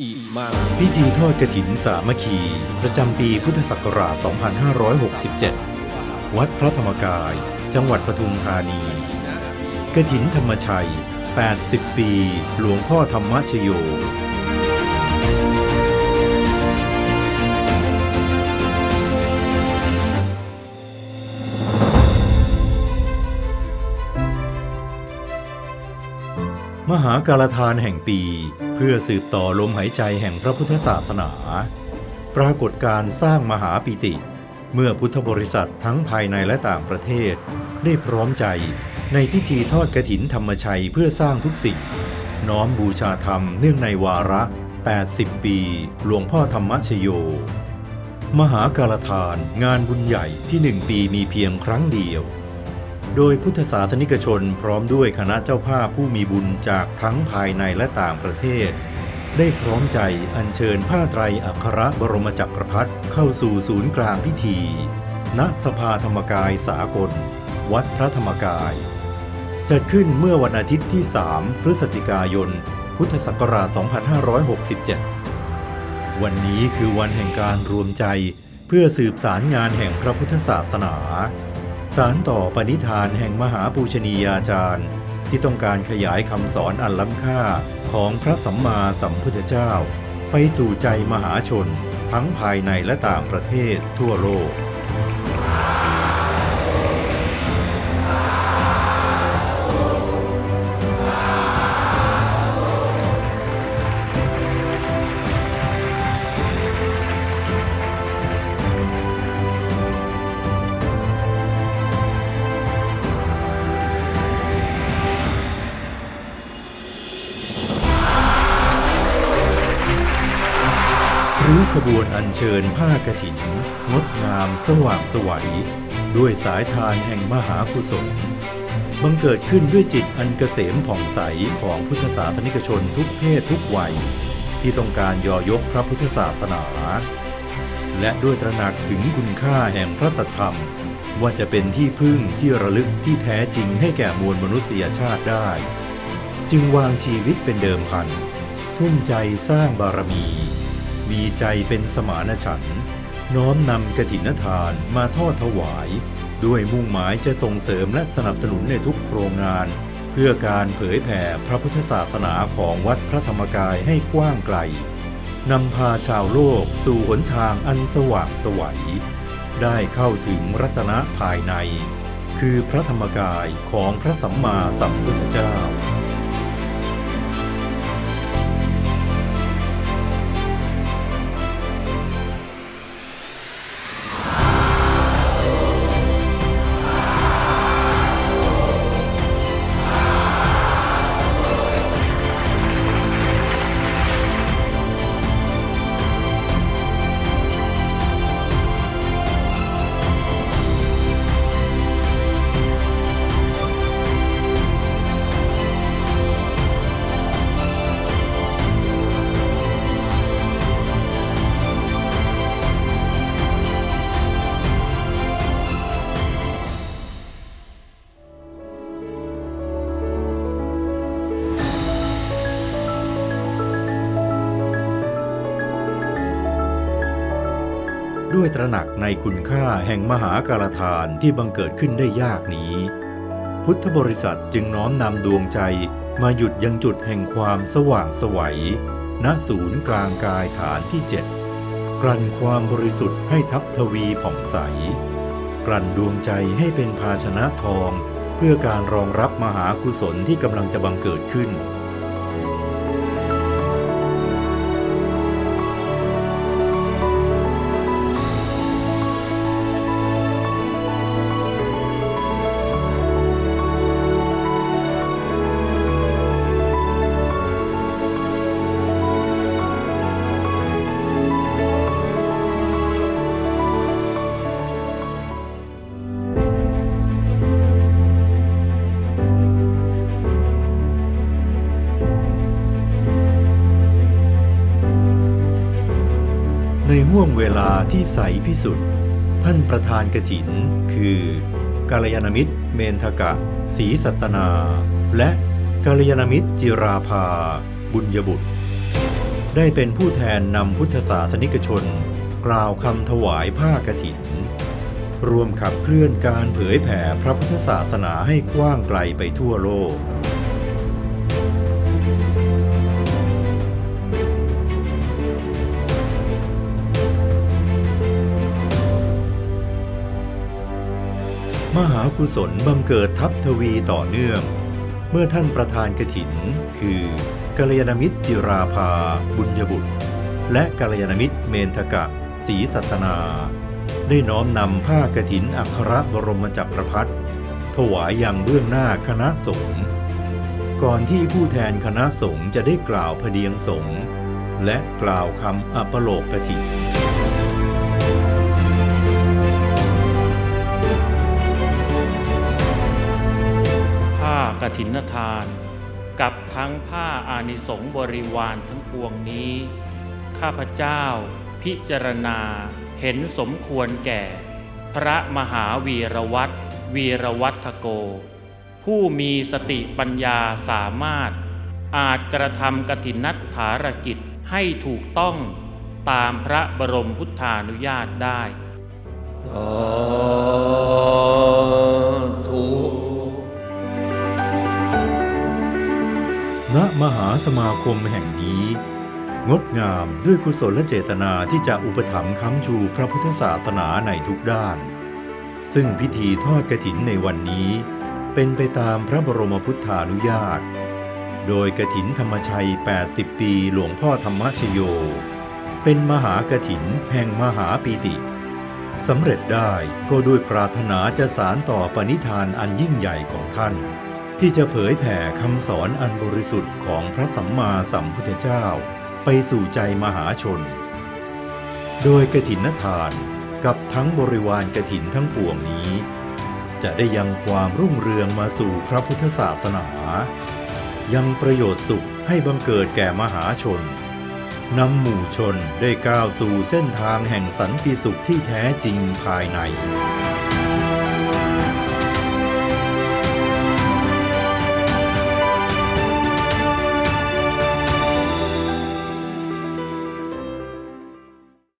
อิมังพิธีทอดกระถินสามัคคี ประจำปีพุทธศักราช 2567 วัดพระธรรมกาย จังหวัดปทุมธานี กระถินธรรมชัย 80 ปี หลวงพ่อธรรมชโย มหาการทานแห่งปี เพื่อสืบต่อลมหายใจแห่งพระพุทธศาสนา ปรากฏการสร้างมหาปิติ เมื่อพุทธบริษัททั้งภายในและต่างประเทศ ได้พร้อมใจในพิธีทอดกระถินธรรมชัยเพื่อสร้างทุกสิ่ง น้อมบูชาธรรมเนื่องในวาระ 80 ปี หลวงพ่อธรรมชโย มหาการทานงานบุญใหญ่ที่หนึ่งปีมีเพียงครั้งเดียว โดยพุทธศาสนิกชนพร้อมด้วยคณะเจ้าภาพผู้มีบุญจากทั้งภายในและต่างประเทศ ได้พร้อมใจอัญเชิญผ้าไตรอัครบรมจักรพรรดิเข้าสู่ศูนย์กลางพิธี ณสภาธรรมกายสากล วัดพระธรรมกาย จัดขึ้นเมื่อวันอาทิตย์ที่ 3 พฤศจิกายน พุทธศักราช 2567 วันนี้คือวันแห่งการรวมใจเพื่อสืบสารงานแห่งพระพุทธศาสนา สารต่อปณิธานแห่งมหาปูชนียาจารย์ ที่ต้องการขยายคำสอนอันล้ำค่าของพระสัมมาสัมพุทธเจ้า ไปสู่ใจมหาชน ทั้งภายในและต่างประเทศทั่วโลก ริ้วขบวนอัญเชิญผ้ากฐิน งดงามสว่างสวัย ด้วยสายทานแห่งมหากุศลบังเกิดขึ้นด้วยจิตอันเกษมผ่องใสของพุทธศาสนิกชนทุกเพศทุกวัย ที่ต้องการยอยกพระพุทธศาสนา และด้วยตระหนักถึงคุณค่าแห่งพระสัทธรรม ว่าจะเป็นที่พึ่งที่ระลึกที่แท้จริงให้แก่มวลมนุษยชาติได้ จึงวางชีวิตเป็นเดิมพัน ทุ่มใจสร้างบารมี มีใจเป็นสมานฉันท์น้อมนำกฐินทานมาทอดถวาย ด้วยมุ่งหมายจะส่งเสริมและสนับสนุนในทุกโครงงาน เพื่อการเผยแผ่พระพุทธศาสนาของวัดพระธรรมกายให้กว้างไกลนำพาชาวโลกสู่หนทางอันสว่างสวัยได้เข้าถึงรัตนะภายใน คือพระธรรมกายของพระสัมมาสัมพุทธเจ้า ด้วยตระหนักในคุณค่าแห่งมหาการทานที่บังเกิดขึ้นได้ยากนี้ พุทธบริษัทจึงน้อมนำดวงใจมาหยุดยังจุดแห่งความสว่างสวัยณศูนย์กลางกายฐานที่เจ็ดกลั่นความบริสุทธิ์ให้ทับทวีผ่องใส กลั่นดวงใจให้เป็นภาชนะทอง เพื่อการรองรับมหากุศลที่กำลังจะบังเกิดขึ้น ห่วงเวลาที่ใสพิสุทธิ์ท่านประธานกฐิน คือกาลยานมิตร เมนทกะศรีสัตนา และกาลยานมิตรจิราภา บุญยบุตร ได้เป็นผู้แทนนำพุทธศาสนิกชน กล่าวคำถวายผ้ากฐิน รวมขับเคลื่อนการเผยแผ่พระพุทธศาสนาให้กว้างไกลไปทั่วโลก กุศลบังเกิดทับทวีต่อเนื่อง เมื่อท่านประธานกถิน คือกัลยาณมิตรจิราภา บุญยบุตร และกัลยาณมิตรเมนทกะศรีสัตนา ได้น้อมนำผ้ากถินอัครบรมจักรพรรดิถวายยังเบื้องหน้าคณะสงฆ์ก่อนที่ผู้แทนคณะสงฆ์จะได้กล่าวพเดียงสงฆ์และกล่าวคำอัปโลกกถิน ผ้ากฐินทาน กับทั้งผ้าอานิสงบริวารทั้งปวงนี้ ข้าพเจ้าพิจารณาเห็นสมควรแก่ พระมหาวีรวัตรวีรวัตโก ผู้มีสติปัญญาสามารถ อาจกระทำกฐินัฐฐารกิจให้ถูกต้องตามพระบรมพุทธานุญาตได้ สา สมาคมแห่งนี้ งดงามด้วยกุศลและเจตนาที่จะอุปถัมภ์ค้ำชูพระพุทธศาสนาในทุกด้าน ซึ่งพิธีทอดกระถินในวันนี้ เป็นไปตามพระบรมพุทธานุญาต โดยกระถินธรรมชัย 80 ปีหลวงพ่อธรรมชโย เป็นมหากระถินแห่งมหาปีติสำเร็จได้ก็ด้วยปรารถนาจะสารต่อปณิธานอันยิ่งใหญ่ของท่าน ที่จะเผยแผ่คำสอนอันบริสุทธิ์ของพระสัมมาสัมพุทธเจ้า ไปสู่ใจมหาชน โดยกฐินทานกับทั้งบริวารกฐินทั้งปวงนี้ จะได้ยังความรุ่งเรืองมาสู่พระพุทธศาสนา ยังประโยชน์สุขให้บังเกิดแก่มหาชนนำหมู่ชนได้ก้าวสู่เส้นทางแห่งสันติสุขที่แท้จริงภายใน